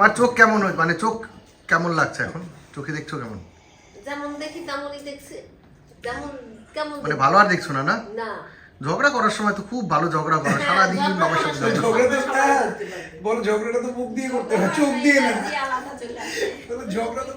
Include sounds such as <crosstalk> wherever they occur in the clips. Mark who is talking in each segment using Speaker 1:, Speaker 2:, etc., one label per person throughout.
Speaker 1: তোমার চোখ কেমন হয় মানে চোখ কেমন লাগছে এখন? চোখে দেখছ কেমন?
Speaker 2: যেমন দেখি তেমনই দেখছি। যেমন কেমন
Speaker 1: মানে ভালো আর দেখছ না না?
Speaker 2: না।
Speaker 1: ঝগড়া করার সময় তো খুব ভালো ঝগড়া করো সারাদিন বাবার সাথে ঝগড়া করো।
Speaker 3: ঝগড়া তো হ্যাঁ, বল ঝগড়াটা তো মুখ দিয়ে করতে হয় চোখ দিয়ে না। ঝগড়া তো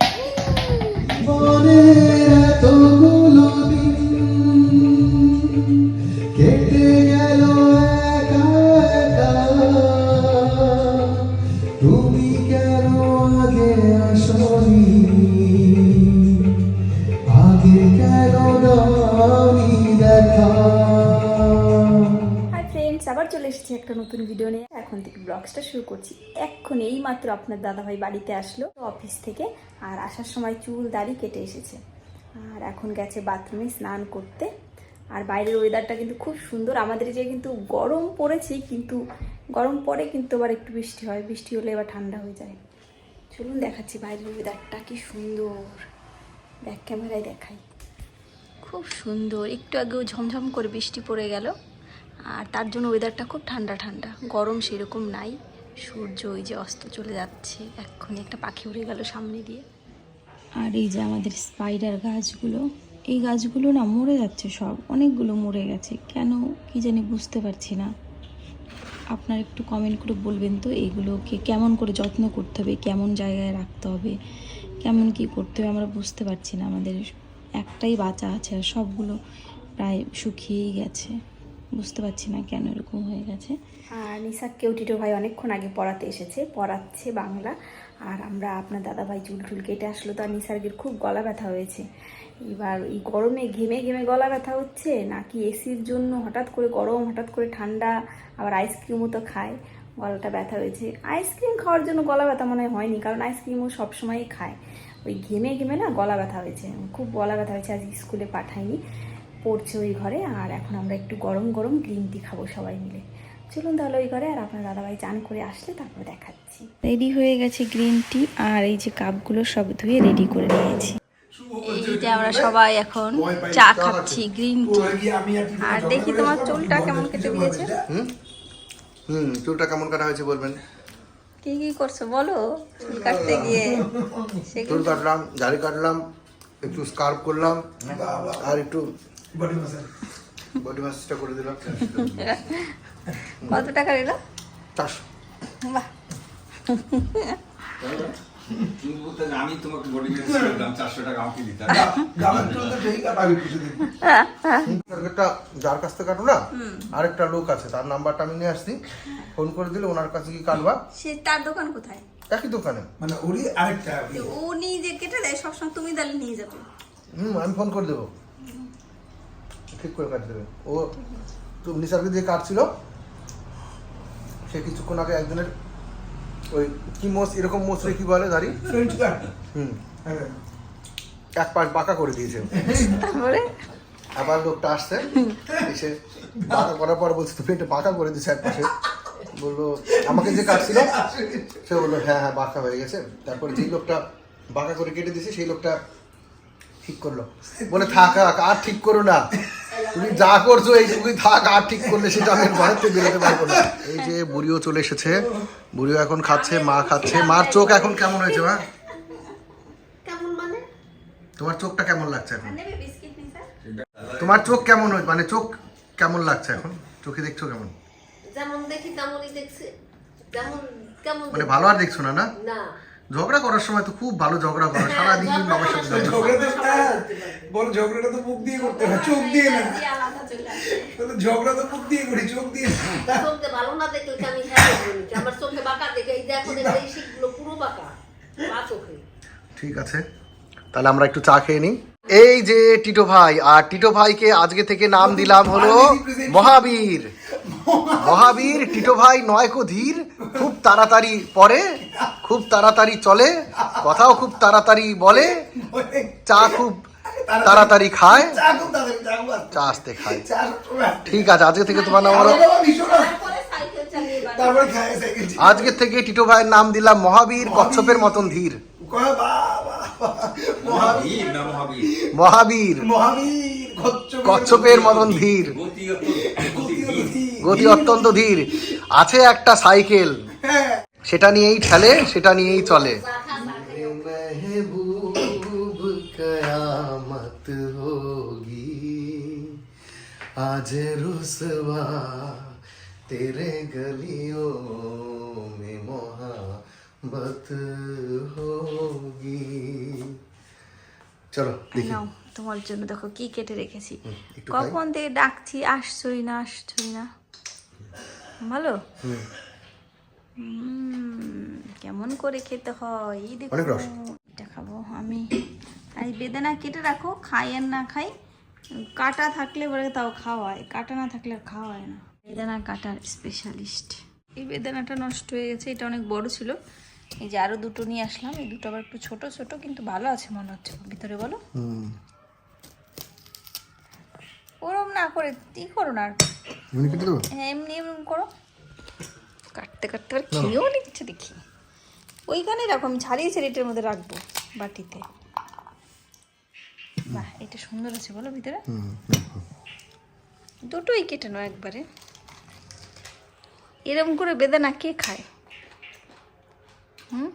Speaker 4: হাই ফ্রেন্ডস আবার চলে এসেছি একটা নতুন ভিডিও নিয়ে। এখন থেকে ব্লগসটা শুরু করছি। এখন এই মাত্র আপনার দাদাভাই বাড়িতে আসলো অফিস থেকে, আর আসার সময় চুল দাড়ি কেটে এসেছে। আর এখন গেছে বাথরুমে স্নান করতে। আর বাইরের ওয়েদারটা কিন্তু খুব সুন্দর। আমাদের যে কিন্তু গরম পড়েছে, কিন্তু গরম পরে কিন্তু আবার একটু বৃষ্টি হয়। বৃষ্টি হলে এবার ঠান্ডা হয়ে যায়। চলুন দেখাচ্ছি বাইরের ওয়েদারটা কি সুন্দর। ব্যাক ক্যামেরায় দেখাই। খুব সুন্দর। একটু আগেও ঝমঝম করে বৃষ্টি পড়ে গেল। আর তার জন্য ওয়েদারটা খুব ঠান্ডা ঠান্ডা। গরম সেরকম নাই। সূর্য ওই যে অস্ত চলে যাচ্ছে। এক্ষুনি একটা পাখি উড়ে গেল সামনে দিয়ে। আর এই যে আমাদের স্পাইডার গাছগুলো, এই গাছগুলো না মরে যাচ্ছে সব। অনেকগুলো মরে গেছে। কেন কি জানি বুঝতে পারছি না। আপনার একটু কমেন্ট করে বলবেন তো এইগুলোকে কেমন করে যত্ন করতে হবে, কেমন জায়গায় রাখতে হবে, কেমন কি করতে হবে, আমরা বুঝতে পারছি না আমাদের একটাই বাচ্চা আছে আর সবগুলো প্রায় শুকিয়েই গেছে। বুঝতে পারছি না কেন এরকম হয়ে গেছে। আর নিশা কেউটিটো ভাই অনেকক্ষণ আগে পড়াতে এসেছে, পড়াচ্ছে বাংলা। আর আমরা আপনার দাদা ভাই চুল টুল কেটে আসলো, তো আর নিসার্গের খুব গলা ব্যথা হয়েছে। এবার এই গরমে ঘেমে ঘেমে গলা ব্যথা হচ্ছে, নাকি এসির জন্য হঠাৎ করে গরম, হঠাৎ করে ঠান্ডা, আবার আইসক্রিমও তো খায়, গলাটা ব্যথা হয়েছে। আইসক্রিম খাওয়ার জন্য গলা ব্যথা মনে হয়নি, কারণ আইসক্রিমও সবসময়ই খায়। ওই ঘেমে ঘেমে না গলা ব্যথা হয়েছে খুব গলা ব্যথা হয়েছে আজ স্কুলে পাঠাইনি পড়ছে ওই ঘরে আর এখন আমরা একটু গরম গরম গ্রিন টি খাব সবাই মিলে। চলুন তাহলে ওই ঘরে আর আপনার দাদাভাই চান করে আসলে তারপর দেখাচ্ছি। রেডি হয়ে গেছে গ্রিন টি আর এই যে কাপগুলো সব ধুয়ে রেডি করে নিয়েছি। এই যে আমরা সবাই এখন চা খাচ্ছি গ্রিন টি।
Speaker 3: আর
Speaker 4: দেখি তোমার চুলটা কেমন কেটে দিয়েছে
Speaker 1: হুম হুম চুলটা কেমন কাটা হয়েছে বলবেন?
Speaker 4: কি কি করছ বলো? চুল কাটতে গিয়ে।
Speaker 1: চুল কাটলাম দাড়ি কাটলাম একটু স্কার্ফ করলাম আর একটু
Speaker 3: বডি massage।
Speaker 1: বডি মাসটা করে দিলাম।
Speaker 4: কত টাকা নিল?
Speaker 1: চারশো।
Speaker 4: বাহ।
Speaker 5: তুমি বলতে যে আমি তোমাকে বডি মেসেজ করলাম চারশো টাকা আমাকে দিতে।
Speaker 1: টার্গেটটা যার কাছ থেকে কাটো না আরেকটা লোক আছে তার নাম্বারটা আমি নিয়ে আসছি। ফোন করে দিলে ওনার কাছে কি কাটবা
Speaker 4: সে তার দোকান কোথায়?
Speaker 1: একই দোকানে।
Speaker 3: মানে ওরই আরেকটা
Speaker 4: উনি। যে কেটে দেয় সবসময় তুমি তাহলে নিয়ে যাবে।
Speaker 1: হুম আমি ফোন করে দেবো। ঠিক করে কাটে দেবে। ও তো নিসারকে দিয়ে কাটছিল সে কিছুক্ষণ আগে একজনের ওই কি মোষ এরকম মোষরে কি বলে দাড়ি?
Speaker 3: ফ্রেঞ্চ কাট
Speaker 1: হুম।
Speaker 3: হ্যাঁ।
Speaker 1: এক পাশ বাঁকা করে দিয়েছে।
Speaker 4: তারপরে?
Speaker 1: আবার লোকটা আসছে এসে বাঁকা করার পর বলছে তুমি এটা বাঁকা করে দিচ্ছে এক পাশে। বলল আমাকে যে কাটছিল? সে বলল হ্যাঁ হ্যাঁ বাঁকা হয়ে গেছে। তারপরে যেই লোকটা বাঁকা করে কেটে দিয়েছে সেই লোকটা ঠিক করল। বলে থাক থাক, আর ঠিক করো না। তুমি যা করছ এইটুকুই থাক আর ঠিক করলে সেটা আমি ঘরের থেকে বেরোতে পারব না। এই যে বুড়িও চলে এসেছে। বুড়িও এখন খাচ্ছে মা খাচ্ছে। মার চোখ এখন কেমন হয়েছে মা?
Speaker 2: মানে?
Speaker 1: তোমার চোখটা কেমন লাগছে এখন? তোমার চোখ কেমন হয়েছে? মানে চোখ কেমন লাগছে এখন? চোখে দেখছ কেমন?
Speaker 2: যেমন দেখি তেমনই দেখছি। যেমন কেমন
Speaker 1: মানে ভালো আর দেখছ না? না। ঝগড়া করার সময় তো খুব ভালো ঝগড়া করো সারাদিন বাবার সাথে ঝগড়া
Speaker 3: হ্যাঁ, বল ঝগড়াটা তো মুখ দিয়ে করতে হয় চোখ দিয়ে না।
Speaker 4: আসে
Speaker 3: তাহলে ঝগড়া তো মুখ দিয়ে করি চোখ দিয়ে।
Speaker 2: চোখে ভালো না দেখলে আমি হ্যাঁ নাকি? আমার চোখে বাঁকা দেখে এই দেখো দেখো এই শিখগুলো পুরো বাঁকা চোখে।
Speaker 1: ঠিক আছে তাহলে আমরা একটু চা খেয়ে নিই। এই যে টিটো ভাই আর টিটো ভাইকে আজকে থেকে নাম দিলাম হলো মহাবীর। মহাবীর টিটো ভাই নয় ধীর খুব তাড়াতাড়ি পড়ে খুব তাড়াতাড়ি চলে কথাও খুব তাড়াতাড়ি বলে চা খুব তাড়াতাড়ি খায়
Speaker 3: চা
Speaker 1: আসতে খায়। ঠিক আছে আজকে থেকে তোমার নাম। আজকে থেকে টিটো ভাইয়ের নাম দিলাম মহাবীর কচ্ছপের মতন ধীর।
Speaker 3: মহাবীর
Speaker 5: মহাবীর?
Speaker 3: কচ্ছপের
Speaker 1: মতন ধীর।
Speaker 5: গতি অত- গতি
Speaker 3: গতি,
Speaker 5: ধীর।
Speaker 3: গতি।
Speaker 1: গতি অত্যন্ত ধীর আছে একটা সাইকেল
Speaker 3: হ্যাঁ
Speaker 1: সেটা নিয়েই ঠেলে সেটা নিয়েই চলে महबूब कयामत होगी आज रुसवा तेरे गलियों में मोहब्बत होगी चलो देखिए
Speaker 4: নাও তোমার জন্য দেখো কি কেটে রেখেছি
Speaker 1: হুম, একটু খাই।
Speaker 4: কখন থেকে ডাকছি আসছই না আসছই না ভালো? কেমন করে খেতে হয়? এই দেখো এটা খাব আমি। আর এই বেদানা কেটে রাখো খাই আর না খাই। কাটা থাকলে বলে তাও খাওয়ায় কাটা না থাকলে আর খাওয়ায় না। বেদানা কাটার স্পেশালিস্ট এই বেদানাটা নষ্ট হয়ে গেছে এটা অনেক বড় ছিল। এই যে আরও দুটো নিয়ে আসলাম এই দুটো আবার একটু ছোট ছোট কিন্তু ভালো আছে মনে হচ্ছে। ভিতরে বলো।
Speaker 1: হুম।
Speaker 4: ওরম না করে কি করো না আর?
Speaker 1: এমনি কেটে দেবো?
Speaker 4: হ্যাঁ, এমনি এমনি করো। কাটতে কাটতে আর খেয়েও নিচ্ছে দেখি। ওইখানে রাখো আমি ছাড়িয়ে ছাড়িয়ে মধ্যে রাখব বাটিতে। বাহ এটা সুন্দর আছে বলো ভিতরে। দুটোই কেটে নাও একবারে। এরকম করে বেদানা কে খায়? হুম?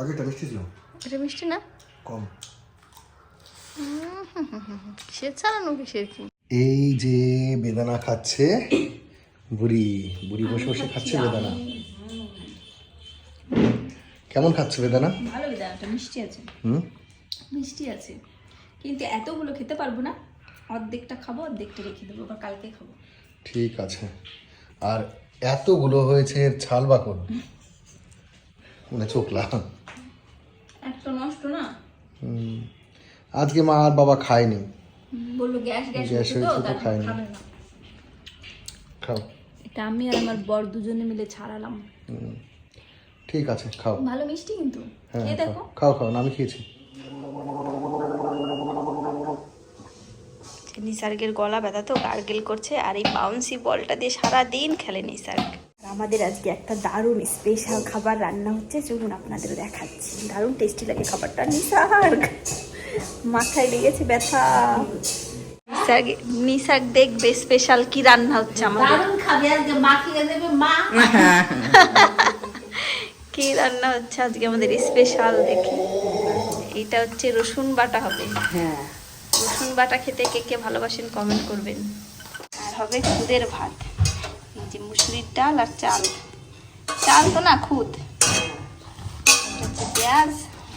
Speaker 1: আগেটা মিষ্টি ছিল?
Speaker 4: এটা মিষ্টি না?
Speaker 1: কম।
Speaker 4: কিসের ছাড়ানো কিসের কি?
Speaker 1: এই যে বেদানা খাচ্ছে বুড়ি বুড়ি বসে বসে খাচ্ছে বেদানা। কেমন খাচ্ছে বেদানা?
Speaker 4: ভালো বেদানাটা মিষ্টি আছে।
Speaker 1: হুম?
Speaker 4: মিষ্টি আছে। কিন্তু এতগুলো খেতে পারব না। অর্ধেকটা খাব অর্ধেকটা রেখে দেবো আবার কালকে খাব।
Speaker 1: ঠিক আছে। আর এতগুলো হয়েছে এর ছাল বাকল মানে চোখলা।
Speaker 4: একটা নষ্ট না?
Speaker 1: হুম। আজকে মা আর বাবা খায়নি।
Speaker 4: বলল গ্যাস গ্যাস
Speaker 1: গ্যাস
Speaker 4: তো
Speaker 1: হয়েছে তো
Speaker 4: তার না।
Speaker 1: খাও।
Speaker 4: এটা আমি আর আমার বর দুজনে মিলে ছাড়ালাম।
Speaker 1: ঠিক আছে খাও।
Speaker 4: ভালো মিষ্টি কিন্তু।
Speaker 1: হ্যাঁ
Speaker 4: খেয়ে দেখো।
Speaker 1: খাও খাও না আমি খেয়েছি।
Speaker 4: নিসার্গের গলা ব্যথা তো গার্গেল করছে আর এই বাউন্সি বলটা দিয়ে সারা দিন খেলে নিসার্গ। আমাদের আজকে একটা দারুণ স্পেশাল খাবার রান্না হচ্ছে চলুন আপনাদের দেখাচ্ছি। দারুণ টেস্টি লাগে খাবারটা নিসার্গ। মাথায় লেগেছে ব্যথা। নিসার্গ দেখবে স্পেশাল কি রান্না হচ্ছে আমাদের?
Speaker 2: দারুণ খাবে আজকে মা খেয়ে দেবে? মা। <laughs>
Speaker 4: কি রান্না হচ্ছে আজকে আমাদের স্পেশাল দেখি? এটা হচ্ছে রসুন বাটা হবে।
Speaker 2: হ্যাঁ।
Speaker 4: রসুন বাটা খেতে কে কে ভালোবাসেন কমেন্ট করবেন। আর হবে খুদের ভাত। এই যে মুসুরির ডাল আর চাল। চাল তো না খুদ। এটা হচ্ছে পেঁয়াজ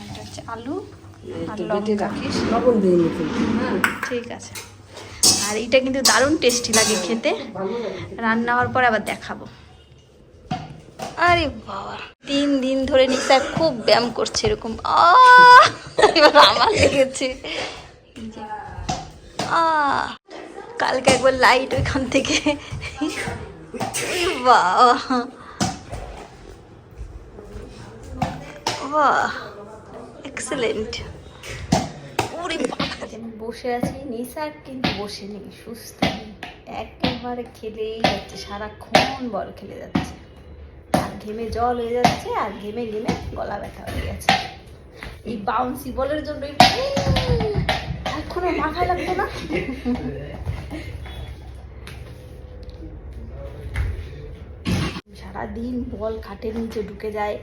Speaker 4: এটা হচ্ছে আলু আর লঙ্কা।
Speaker 2: লবণ হ্যাঁ
Speaker 4: ঠিক আছে। আর এটা কিন্তু দারুণ টেস্টি লাগে খেতে। রান্না হওয়ার পর আবার দেখাবো। আরে বাবা, তিন দিন ধরে নিশা খুব ব্যায়াম করছে এরকম! এবার আমার লেগেছে! কালকে একবার লাইট ওইখান থেকে। বাহ! এক্সেলেন্ট ওরে বসে আছি, নিসার কিন্তু বসে নেই সুস্থ। একেবারে খেলেই যাচ্ছে, সারাক্ষণ বল খেলে যাচ্ছে। আর ঘেমে জল হয়ে যাচ্ছে, আর ঘেমে ঘেমে গলা ব্যথা হয়ে গেছে। এই বাউন্সি বলের জন্য এখনও মাথায় লাগতো না? সারাদিন বল খাটের নিচে ঢুকে যায়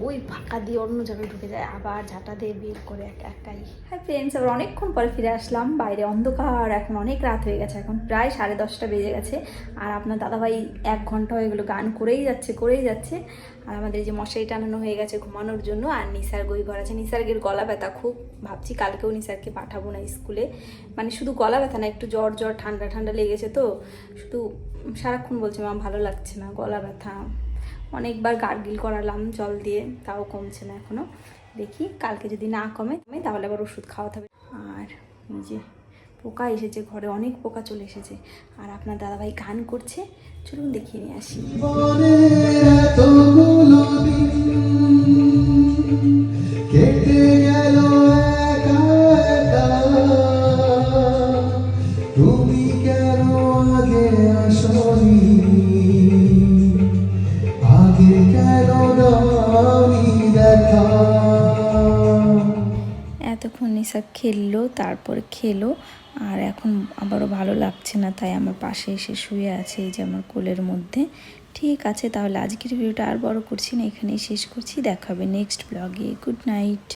Speaker 4: ওই ফাঁকা দিয়ে অন্য জায়গায় ঢুকে যায়, আবার ঝাঁটা দিয়ে বের করে একা একাই। হ্যাঁ ফ্রেন্ডস, আবার অনেকক্ষণ পরে ফিরে আসলাম, বাইরে অন্ধকার, এখন অনেক রাত হয়ে গেছে, এখন প্রায় সাড়ে দশটা বেজে গেছে, আর আপনার দাদাভাই এক ঘণ্টা হয়ে গেলো, গান করেই যাচ্ছে করেই যাচ্ছে, আর আমাদের যে মশারি টানানো হয়ে গেছে ঘুমানোর জন্য, আর নিসার গই ঘর আছে, নিসার্গের গলা ব্যথা, খুব ভাবছি কালকেও নিসারকে পাঠাবো না স্কুলে মানে শুধু গলা ব্যথা না, একটু জ্বর জ্বর, ঠান্ডা ঠান্ডা লেগেছে তো, শুধু সারাক্ষণ বলছে, মা, ভালো লাগছে না, গলা ব্যথা। অনেকবার গার্গিল করালাম জল দিয়ে, তাও কমছে না এখনও। দেখি কালকে যদি না কমে তাহলে আবার ওষুধ খাওয়াতে হবে। আর যে পোকা এসেছে, ঘরে অনেক পোকা চলে এসেছে। আর আপনার দাদাভাই গান করছে, চলুন দেখিয়ে নিয়ে আসি।
Speaker 6: কেটে
Speaker 4: এতক্ষণ নিশা খেললো, তারপর খেলো, আর এখন আবারও ভালো লাগছে না, তাই আমার পাশে এসে শুয়ে আছে এই যে আমার কোলের মধ্যে। ঠিক আছে, তাহলে আজকের ভিডিওটা আর বড় করছি না, এখানেই শেষ করছি দেখাবে নেক্সট ব্লগে গুড নাইট